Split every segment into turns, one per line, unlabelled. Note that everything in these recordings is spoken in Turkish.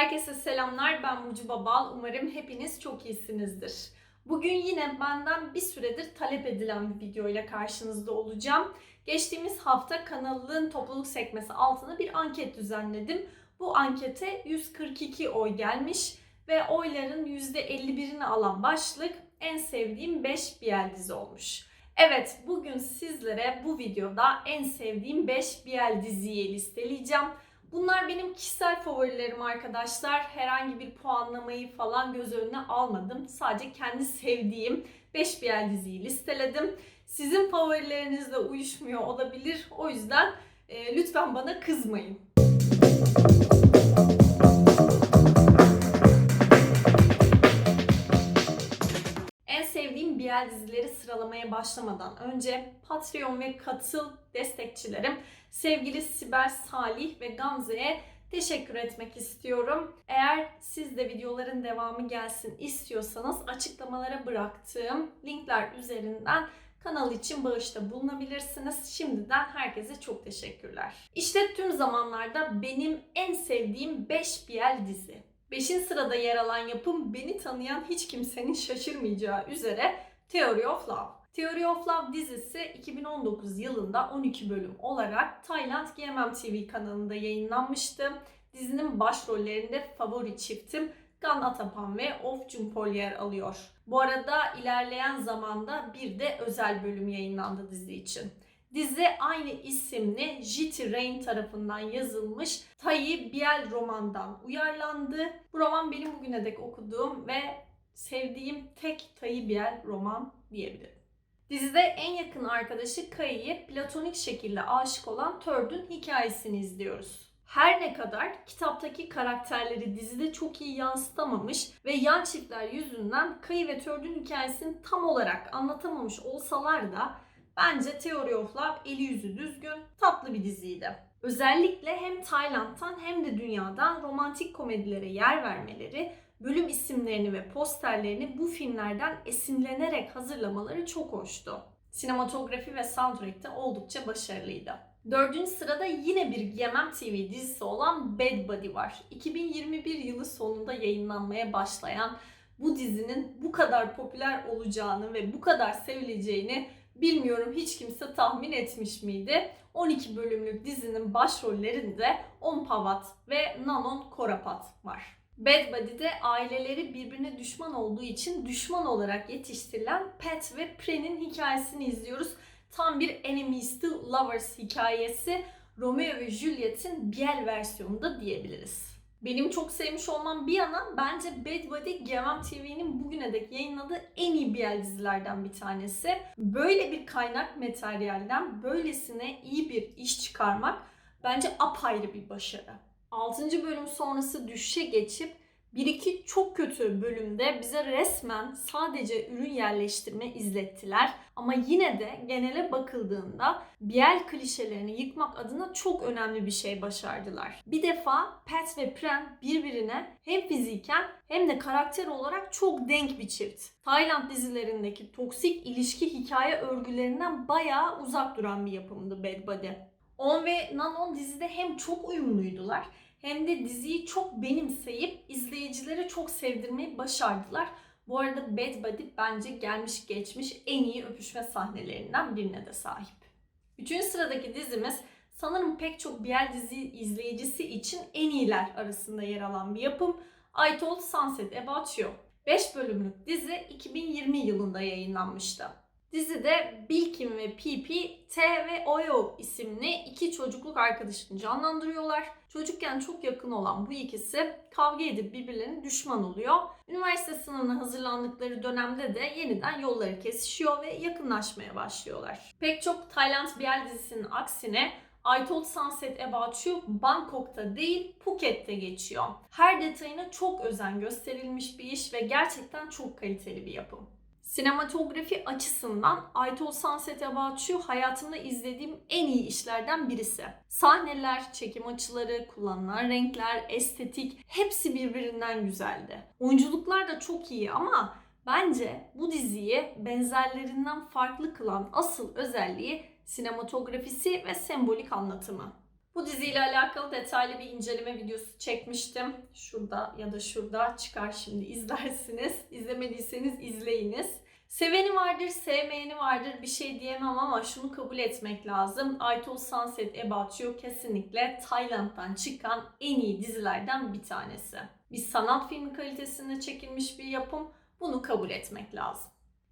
Herkese selamlar. Ben Burcu Babal. Umarım hepiniz çok iyisinizdir. Bugün yine benden bir süredir talep edilen bir video ile karşınızda olacağım. Geçtiğimiz hafta kanalın topluluk sekmesi altına bir anket düzenledim. Bu ankete 142 oy gelmiş ve oyların %51'ini alan başlık en sevdiğim 5 BL dizi olmuş. Evet, bugün sizlere bu videoda en sevdiğim 5 BL diziyi listeleyeceğim. Bunlar benim kişisel favorilerim arkadaşlar. Herhangi bir puanlamayı falan göz önüne almadım. Sadece kendi sevdiğim 5 BL diziyi listeledim. Sizin favorilerinizle uyuşmuyor olabilir. O yüzden e, lütfen bana kızmayın. BL dizileri sıralamaya başlamadan önce Patreon ve Katıl destekçilerim sevgili Sibel, Salih ve Gamze'ye teşekkür etmek istiyorum. Eğer siz de videoların devamı gelsin istiyorsanız açıklamalara bıraktığım linkler üzerinden kanal için bağışta bulunabilirsiniz. Şimdiden herkese çok teşekkürler. İşte tüm zamanlarda benim en sevdiğim 5 BL dizi. 5. sırada yer alan yapım beni tanıyan hiç kimsenin şaşırmayacağı üzere Theory of Love. Theory of Love dizisi 2019 yılında 12 bölüm olarak Tayland GMM TV kanalında yayınlanmıştı. Dizinin başrollerinde favori çiftim Gan Atapan ve Of Jumpol yer alıyor. Bu arada ilerleyen zamanda bir de özel bölüm yayınlandı dizi için. Dizi aynı isimli J.T. Rain tarafından yazılmış Tayi Biel romandan uyarlandı. Bu roman benim bugüne dek okuduğum ve sevdiğim tek Tayi Biel roman diyebilirim. Dizide en yakın arkadaşı Kayı'yı platonik şekilde aşık olan Törd'ün hikayesini izliyoruz. Her ne kadar kitaptaki karakterleri dizide çok iyi yansıtamamış ve yan çiftler yüzünden Kayı ve Törd'ün hikayesini tam olarak anlatamamış olsalar da bence Theory of Love eli yüzü düzgün, tatlı bir diziydi. Özellikle hem Tayland'dan hem de dünyadan romantik komedilere yer vermeleri bölüm isimlerini ve posterlerini bu filmlerden esinlenerek hazırlamaları çok hoştu. Sinematografi ve soundtrack de oldukça başarılıydı. Dördüncü sırada yine bir Yemen TV dizisi olan Bad Buddy var. 2021 yılı sonunda yayınlanmaya başlayan bu dizinin bu kadar popüler olacağını ve bu kadar sevileceğini bilmiyorum hiç kimse tahmin etmiş miydi? 12 bölümlük dizinin başrollerinde On Pavat ve Nanon Korapat var. Bad Buddy'de aileleri birbirine düşman olduğu için düşman olarak yetiştirilen Pat ve Pre'nin hikayesini izliyoruz. Tam bir enemies to lovers hikayesi. Romeo ve Juliet'in Biel versiyonunda diyebiliriz. Benim çok sevmiş olmam bir yana bence Bad Buddy GMM TV'nin bugüne dek yayınladığı en iyi BL dizilerden bir tanesi. Böyle bir kaynak materyalden böylesine iyi bir iş çıkarmak bence apayrı bir başarı. 6. bölüm sonrası düşüşe geçip bir iki çok kötü bölümde bize resmen sadece ürün yerleştirme izlettiler. Ama yine de genele bakıldığında Biel klişelerini yıkmak adına çok önemli bir şey başardılar. Bir defa Pat ve Pren birbirine hem fiziken hem de karakter olarak çok denk bir çift. Tayland dizilerindeki toksik ilişki hikaye örgülerinden bayağı uzak duran bir yapımdı Bad Buddy. On ve Nanon dizide hem çok uyumluydular hem de diziyi çok benimseyip izleyicilere çok sevdirmeyi başardılar. Bu arada Bad Buddy bence gelmiş geçmiş en iyi öpüşme sahnelerinden birine de sahip. Üçüncü sıradaki dizimiz sanırım pek çok BL dizi izleyicisi için en iyiler arasında yer alan bir yapım. I Told Sunset About You. 5 bölümlük dizi 2020 yılında yayınlanmıştı. Dizide Bilkin ve Pipi, T ve Oyo isimli iki çocukluk arkadaşını canlandırıyorlar. Çocukken çok yakın olan bu ikisi kavga edip birbirlerine düşman oluyor. Üniversite sınavına hazırlandıkları dönemde de yeniden yolları kesişiyor ve yakınlaşmaya başlıyorlar. Pek çok Tayland BL dizisinin aksine I Told Sunset About You Bangkok'ta değil Phuket'te geçiyor. Her detayına çok özen gösterilmiş bir iş ve gerçekten çok kaliteli bir yapım. Sinematografi açısından Told Sunset About You hayatımda izlediğim en iyi işlerden birisi. Sahneler, çekim açıları, kullanılan renkler, estetik hepsi birbirinden güzeldi. Oyunculuklar da çok iyi ama bence bu diziyi benzerlerinden farklı kılan asıl özelliği sinematografisi ve sembolik anlatımı. Bu diziyle alakalı detaylı bir inceleme videosu çekmiştim. Şurada ya da şurada çıkar şimdi izlersiniz. İzlemediyseniz izleyiniz. Seveni vardır, sevmeyeni vardır bir şey diyemem ama şunu kabul etmek lazım. Told Sunset About You kesinlikle Tayland'dan çıkan en iyi dizilerden bir tanesi. Bir sanat filmi kalitesinde çekilmiş bir yapım. Bunu kabul etmek lazım.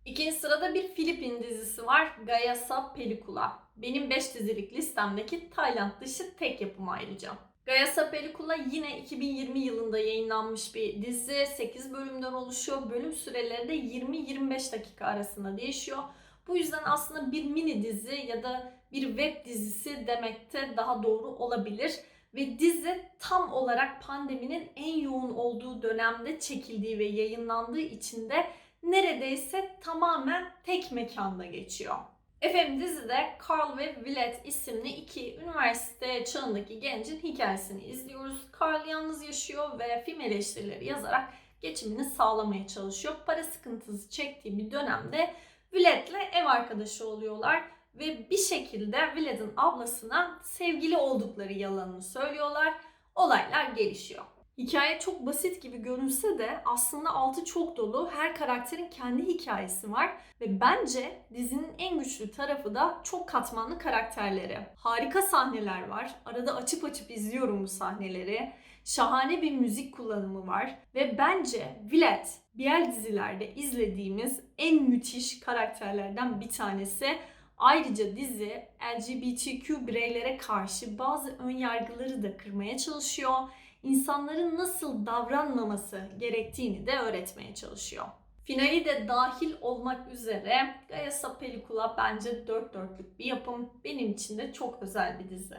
İkinci sırada bir Filipin dizisi var. Gayasa Pelikula. Benim 5 dizilik listemdeki Tayland dışı tek yapım ayrıca. Gayasa Pelikula yine 2020 yılında yayınlanmış bir dizi. 8 bölümden oluşuyor. Bölüm süreleri de 20-25 dakika arasında değişiyor. Bu yüzden aslında bir mini dizi ya da bir web dizisi demekte daha doğru olabilir. Ve dizi tam olarak pandeminin en yoğun olduğu dönemde çekildiği ve yayınlandığı için de neredeyse tamamen tek mekanda geçiyor. Efendim dizide Carl ve Willett isimli iki üniversite çağındaki gencin hikayesini izliyoruz. Carl yalnız yaşıyor ve film eleştirileri yazarak geçimini sağlamaya çalışıyor. Para sıkıntısı çektiği bir dönemde Willett'le ev arkadaşı oluyorlar ve bir şekilde Willett'in ablasına sevgili oldukları yalanını söylüyorlar. Olaylar gelişiyor. Hikaye çok basit gibi görünse de aslında altı çok dolu. Her karakterin kendi hikayesi var ve bence dizinin en güçlü tarafı da çok katmanlı karakterleri. Harika sahneler var. Arada açıp açıp izliyorum bu sahneleri. Şahane bir müzik kullanımı var ve bence Willett diğer dizilerde izlediğimiz en müthiş karakterlerden bir tanesi. Ayrıca dizi LGBTQ bireylere karşı bazı ön yargıları da kırmaya çalışıyor insanların nasıl davranmaması gerektiğini de öğretmeye çalışıyor. Finali de dahil olmak üzere Gayasa Pelikula bence dört dörtlük bir yapım. Benim için de çok özel bir dizi.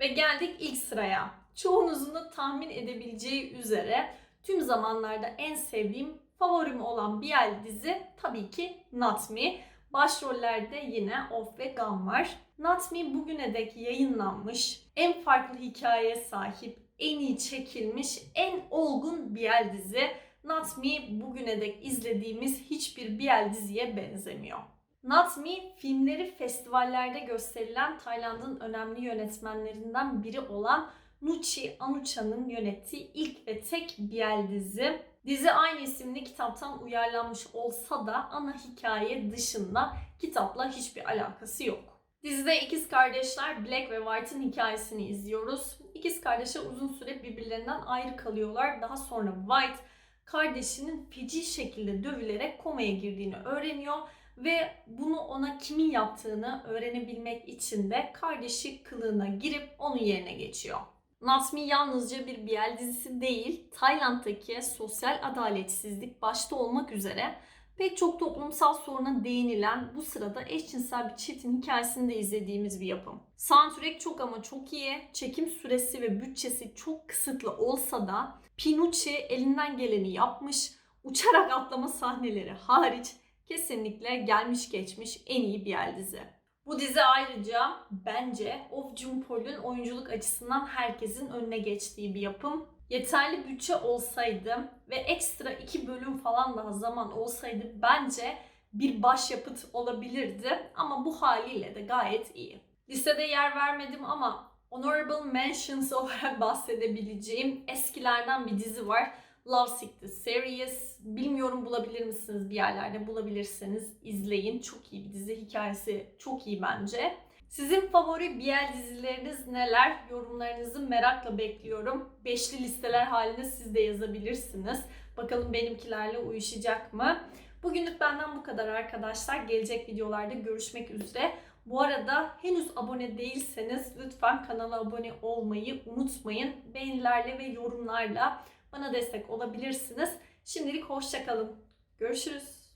Ve geldik ilk sıraya. Çoğunuzun da tahmin edebileceği üzere tüm zamanlarda en sevdiğim, favorim olan BL dizi tabii ki Not Me. Başrollerde yine Off ve Gun var. Not Me bugüne dek yayınlanmış, en farklı hikayeye sahip, en iyi çekilmiş, en olgun BL dizi. Not Me bugüne dek izlediğimiz hiçbir BL diziye benzemiyor. Not Me filmleri festivallerde gösterilen Tayland'ın önemli yönetmenlerinden biri olan Nuchi Anuchan'ın yönettiği ilk ve tek BL dizi. Dizi aynı isimli kitaptan uyarlanmış olsa da ana hikaye dışında kitapla hiçbir alakası yok. Dizide ikiz kardeşler Black ve White'ın hikayesini izliyoruz. İkiz kardeşler uzun süre birbirlerinden ayrı kalıyorlar. Daha sonra White kardeşinin feci şekilde dövülerek komaya girdiğini öğreniyor ve bunu ona kimin yaptığını öğrenebilmek için de kardeşi kılığına girip onun yerine geçiyor. Natmi yalnızca bir BL dizisi değil, Tayland'daki sosyal adaletsizlik başta olmak üzere pek çok toplumsal soruna değinilen bu sırada eşcinsel bir çiftin hikayesini de izlediğimiz bir yapım. Soundtrack çok ama çok iyi. Çekim süresi ve bütçesi çok kısıtlı olsa da Pinucci elinden geleni yapmış. Uçarak atlama sahneleri hariç kesinlikle gelmiş geçmiş en iyi bir dizi. Bu dizi ayrıca bence Of Jun-Pol'ün oyunculuk açısından herkesin önüne geçtiği bir yapım. Yeterli bütçe olsaydı ve ekstra iki bölüm falan daha zaman olsaydı bence bir başyapıt olabilirdi. Ama bu haliyle de gayet iyi. Listede yer vermedim ama Honorable Mentions olarak bahsedebileceğim eskilerden bir dizi var. Love Sick the Series. Bilmiyorum bulabilir misiniz bir yerlerde bulabilirseniz izleyin. Çok iyi bir dizi. Hikayesi çok iyi bence. Sizin favori BL dizileriniz neler? Yorumlarınızı merakla bekliyorum. Beşli listeler halinde siz de yazabilirsiniz. Bakalım benimkilerle uyuşacak mı? Bugünlük benden bu kadar arkadaşlar. Gelecek videolarda görüşmek üzere. Bu arada henüz abone değilseniz lütfen kanala abone olmayı unutmayın. Beğenilerle ve yorumlarla bana destek olabilirsiniz. Şimdilik hoşçakalın. Görüşürüz.